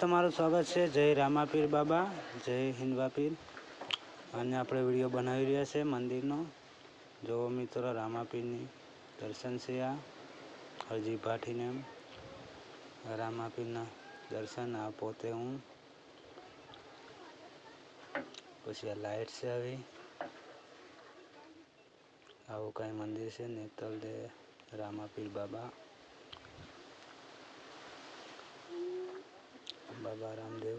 તમારું સ્વાગત છે. જય રામાપીર બાબા, જય હિન્દવાપીર અને આપણે વીડિયો બનાવી રહ્યા છે મંદિરનો. જો મિત્રો, રામાપીરની દર્શન છે આ, હરજી ભાઠીને રામાપીરના દર્શન, આ પોતે હું. પછી આ લાઇટ છે આવી. આવું કાંઈ મંદિર છે નેતલ દે રામાપીર બાબા. બાબા રામદેવ.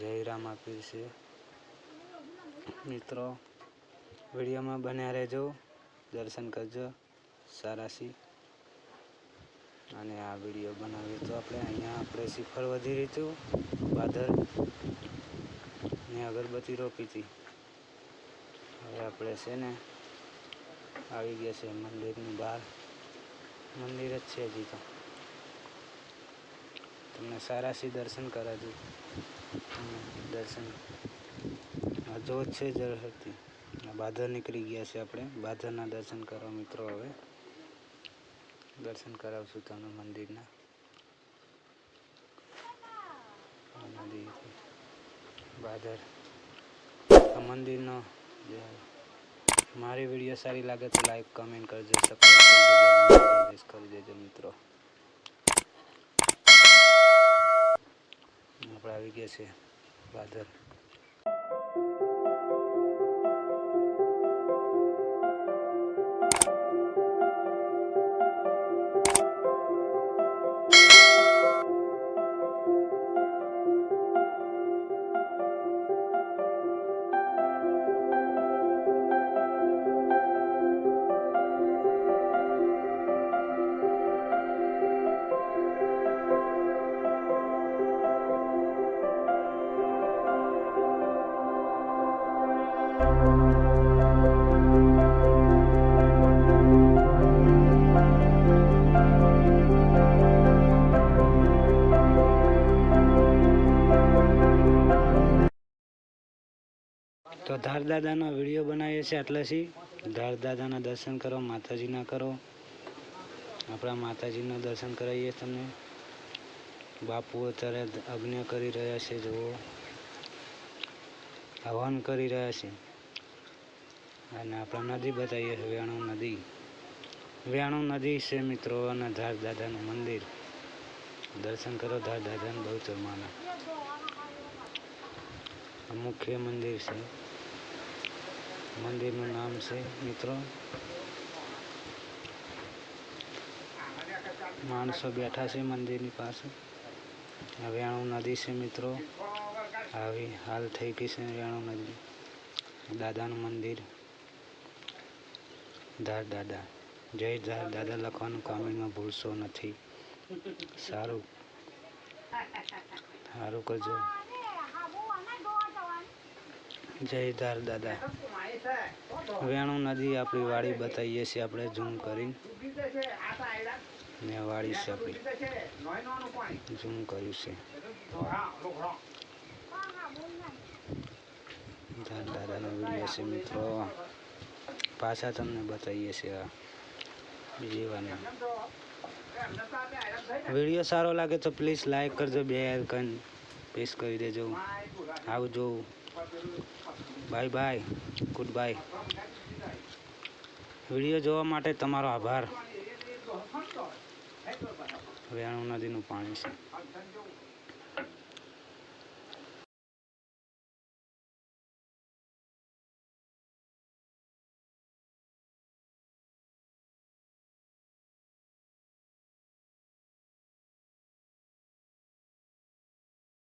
જય રામાપીર છે. મિત્રો, વિડીયોમાં બન્યા રહેજો. દર્શન કરજો. સારાસી અને આ વીડિયો બનાવીએ તો આપણે અહીંયા આપણે શિખર વધી રહ્યું હતું ભાદર ને અગરબત્તી રોપી હતી. હવે આપણે છે ને આવી ગયા છે મંદિરની બહાર. મંદિર જ છે હજી તો. તમને સારાસી દર્શન કરાવજો દર્શન. જોત છે આ બાદર નીકળી ગયા છે આપણે. બાદરના દર્શન કરો મિત્રો હવે. દર્શન કરાવશું તમને મંદિરના. બાદર આ મંદિરનો જે મારી વીડિયો સારી લાગે તો લાઈક કમેન્ટ કરજો સબસ્ક્રાઈબ કરી દેજો મિત્રો આપણે આવી ગયા છે બાદર તો ધાર દાદાનો વીડિયો બનાવીએ છીએ આટલાથી. ધાર દાદાના દર્શન કરો, માતાજીના કરો. આપણા માતાજીના દર્શન કરાવીએ તમને. બાપુ અત્યારે અગ્નિ કરી રહ્યા છે, જુઓ. હવન કરી રહ્યા છે. અને આપણે નદી બતાવીએ છીએ, વેણુ નદી. વેણુ નદી છે મિત્રો, અને ધાર દાદાનું મંદિર. દર્શન કરો ધાર દાદાના બહુ ચરમાના. મુખ્ય મંદિર છે. મંદિરનું નામ છે, મિત્રો. માણસો બેઠા છે મંદિરની પાસે. વેણુ નદી છે, મિત્રો. આવી હાલ થઈ ગઈ છે વેણુ નદી. દાદાનું મંદિર. ધાર દાદા. જય ધાર દાદા લખવાનું કોમેન્ટમાં ભૂલશો નથી. સારું. સારું કરજો. જય ધાર દાદા. વેણુ નદી આપણી વાડી બતાવીએ છીએ આપણે, ઝૂમ કરીને. ને વાડી છે આપણી ઝૂમ કર્યું છે. દાદાનો વીડિયો છે મિત્રો. પાછા તમને બતાવીએ છીએ આ બીજી વારના વીડિયો સારો લાગે તો પ્લીઝ લાઈક કરજો, બે આઇકન પ્રેસ કરી દેજો. આવજો bye bye good bye. Video જોવા માટે તમારો આભાર. વેણુ નદીનું પાણી છે.